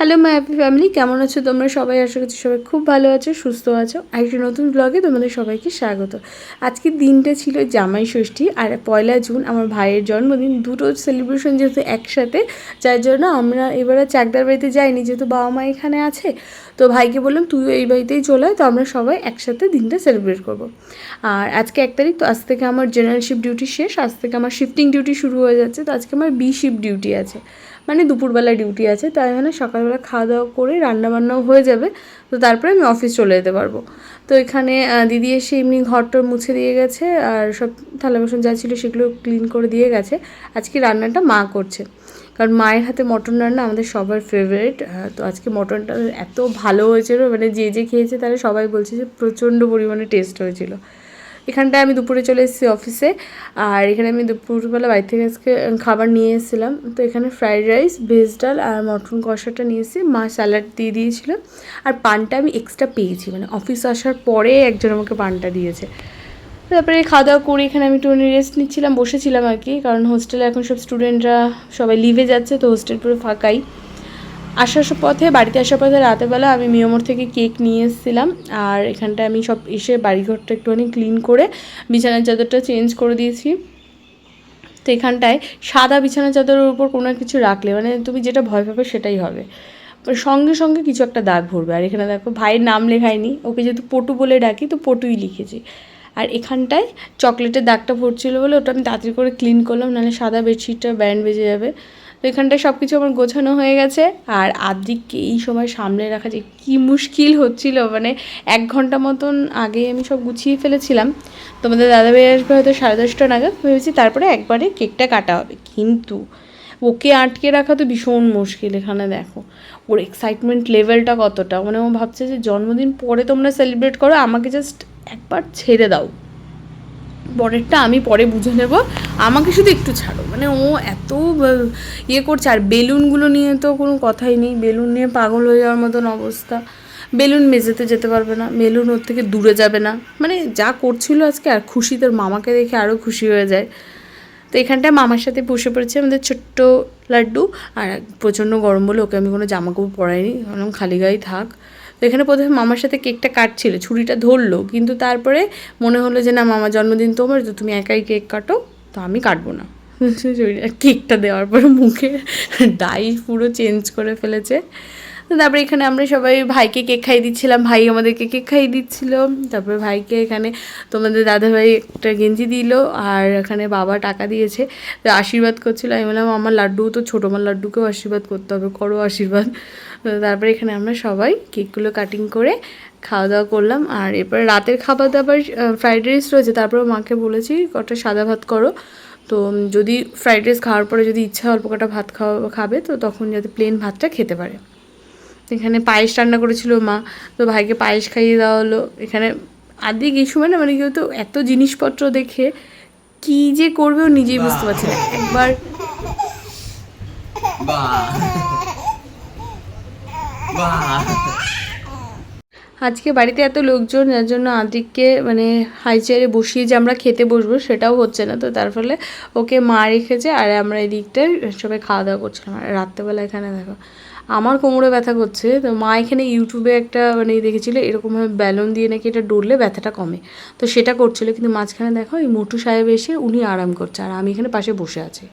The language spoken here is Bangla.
হ্যালো মাই হ্যাপি ফ্যামিলি কেমন আছো তোমরা সবাই? আশা করছি সবাই খুব ভালো আছো, সুস্থ আছো। আর একটি নতুন ব্লগে তোমাদের সবাইকে স্বাগত। আজকের দিনটা ছিল জামাই ষষ্ঠী আর পয়লা জুন, আমার ভাইয়ের জন্মদিন। দুটো সেলিব্রেশন যেহেতু একসাথে, যার জন্য আমরা এবারে চাকদার বাড়িতে যাইনি, যেহেতু বাবা মা এখানে আছে। তো ভাইকে বললাম, তুইও এই বাড়িতেই চলে তো আমরা সবাই একসাথে দিনটা সেলিব্রেট করব। আর আজকে এক তারিখ, তো আজ থেকে আমার জেনারেল শিফট ডিউটি শেষ। আজ থেকে আমার শিফটিং ডিউটি শুরু হয়ে যাচ্ছে। তো আজকে আমার বি শিফট ডিউটি আছে। মানে দুপুরবেলা ডিউটি আছে, তাই মানে সকালবেলা খাওয়া দাওয়া করে রান্নাবান্নাও হয়ে যাবে, তো তারপরে আমি অফিস চলে যেতে পারব। তো এখানে দিদি এসে এমনি ঘরটা মুছে দিয়ে গেছে, আর সব থালা বাসন যা ছিল সেগুলো ক্লিন করে দিয়ে গেছে। আজকে রান্নাটা মা করছে, কারণ মায়ের হাতে মটন রান্না আমাদের সবার ফেভারিট তো আজকে মটনটা এত ভালো হয়েছিল মানে যে যে খেয়েছে তারা সবাই বলছে যে প্রচণ্ড পরিমাণে টেস্ট হয়েছিল। এখানটায় আমি দুপুরে চলে এসেছি অফিসে, আর এখানে আমি দুপুরবেলা বাড়ি থেকে আজকে খাবার নিয়ে এসেছিলাম। তো এখানে ফ্রাইড রাইস, ভেজ ডাল আর মটন কষাটা নিয়ে এসেছি। মা স্যালাড দিয়ে দিয়েছিল। আর পানটা আমি এক্সট্রা পেয়েছি। মানে অফিস আসার পরে একজন আমাকে পানটা দিয়েছে। তারপরে খাওয়া দাওয়া করে এখানে আমি একটু রেস্ট নিচ্ছিলাম, বসেছিলাম আর কি। কারণ হোস্টেলে এখন সব স্টুডেন্টরা সবাই লিভে যাচ্ছে, তো হোস্টেল পুরো ফাঁকাই। আসার পথে, বাড়িতে আসার পথে রাতেরবেলা আমি মিয়মোর থেকে কেক নিয়ে এসেছিলাম। আর এখানটায় আমি সব এসে বাড়িঘরটা একটুখানি ক্লিন করে বিছানার চাদরটা চেঞ্জ করে দিয়েছি। তো এখানটায় সাদা বিছানা চাদরের উপর কোনো কিছু রাখলে মানে তুমি যেটা ভয় পাবে সেটাই হবে। সঙ্গে সঙ্গে কিছু একটা দাগ ভরবে। আর এখানে দেখো, ভাইয়ের নাম লেখায়নি, ওকে যেহেতু পটু বলে ডাকি, তো পটুই লিখেছি। আর এখানটায় চকলেটের দাগটা ভরছিল বলে ওটা আমি তাড়াতাড়ি করে ক্লিন করলাম, নাহলে সাদা বেডশিটটা ব্যান্ড বেজে যাবে। তো এখানটায় সব কিছু আমার গোছানো হয়ে গেছে। আর আদিককে এই সময় সামলে রাখা যে কী মুশকিল হচ্ছিল মানে এক ঘণ্টা মতন আগে আমি সব গুছিয়ে ফেলেছিলাম। তোমাদের দাদাভাই আসবে হয়তো সাড়ে দশটা নাগাদ ভেবেছি তারপরে একবারে কেকটা কাটা হবে। কিন্তু ওকে আটকে রাখা তো ভীষণ মুশকিল এখানে, দেখো। ওর এক্সাইটমেন্ট লেভেলটা কতটা? মানে ও ভাবছে যে জন্মদিন পরে তোমরা সেলিব্রেট করো, আমাকে জাস্ট একবার ছেড়ে দাও। পরেরটা আমি পরে বুঝে নেব। আমাকে শুধু একটু ছাড়ো। মানে ও এত ইয়ে করছে। আর বেলুনগুলো নিয়ে তো কোনো কথাই নেই। বেলুন নিয়ে পাগল হয়ে যাওয়ার মতন অবস্থা। বেলুন মেঝেতে যেতে পারবে না। বেলুন ওর থেকে দূরে যাবে না। মানে যা করছিল আজকে, আর খুশি তোর মামাকে দেখে আরও খুশি হয়ে যায়। তো এখানটায় মামার সাথে বসে পড়েছে আমাদের ছোট্ট লাড্ডু। আর প্রচণ্ড গরম বলে ওকে আমি কোনো জামা কাপড় পরাইনি ভাবলাম খালি গায়ে থাক। তো এখানে প্রথমে মামার সাথে কেকটা কাটছিল, ছুরিটা ধরলো, কিন্তু তারপরে মনে হলো যে, না, মামা, জন্মদিন তোমার, তো তুমি একাই কেক কাটো, তো আমি কাটবো না। কেকটা দেওয়ার পর মুখে ডাই পুরো চেঞ্জ করে ফেলেছে। তারপরে এখানে আমরা সবাই ভাইকে কেক খাইয়ে দিচ্ছিলাম। ভাই আমাদেরকে কেক খাইয়ে দিচ্ছিল। তারপরে ভাইকে এখানে তোমাদের দাদাভাই একটা গেঞ্জি দিল আর এখানে বাবা টাকা দিয়েছে। তো আশীর্বাদ করছিল। আমি বললাম, আমার লাড্ডু তো ছোটো, আমার লাড্ডুকেও আশীর্বাদ করতে হবে, করো আশীর্বাদ। তারপরে এখানে আমরা সবাই কেকগুলো কাটিং করে খাওয়া দাওয়া করলাম। আর এরপরে রাতের খাবার দাবার ফ্রাইড রাইস রয়েছে। তারপরে মাকে বলেছি, কটা সাদা ভাত করো। তো যদি ফ্রাইড রাইস খাওয়ার পরে যদি ইচ্ছা অল্প কটা ভাত খাওয়া, খাবে, তো তখন যাতে প্লেন ভাতটা খেতে পারে। এখানে পায়েস রান্না করেছিল মা তো ভাইকে পায়েস খাইয়ে দেওয়া হলো। এখানে আদি এই সময় না মানে কেউ তো এত জিনিসপত্র দেখে কি যে করবে ও নিজেই বুঝতে পারছে না। একবার আজকে বাড়িতে এত লোকজন যার জন্য আদিককে মানে হাই চেয়ারে বসিয়ে যে আমরা খেতে বসবো সেটাও হচ্ছে না। তো তার ফলে ওকে মা রেখেছে আর আমরা এই দিকটায় সবাই খাওয়া দাওয়া করছিলাম। আর রাত্রেবেলা এখানে দেখো আমার কোমরে ব্যথা করছে, তো মা এখানে ইউটিউবে একটা মানে দেখেছিল এরকমভাবে ব্যালন দিয়ে নাকি এটা ডরলে ব্যথাটা কমে। তো সেটা করছিল, কিন্তু মাঝখানে দেখো এই মোটু সাহেব এসে উনি আরাম করছে, আর আমি এখানে পাশে বসে আছি।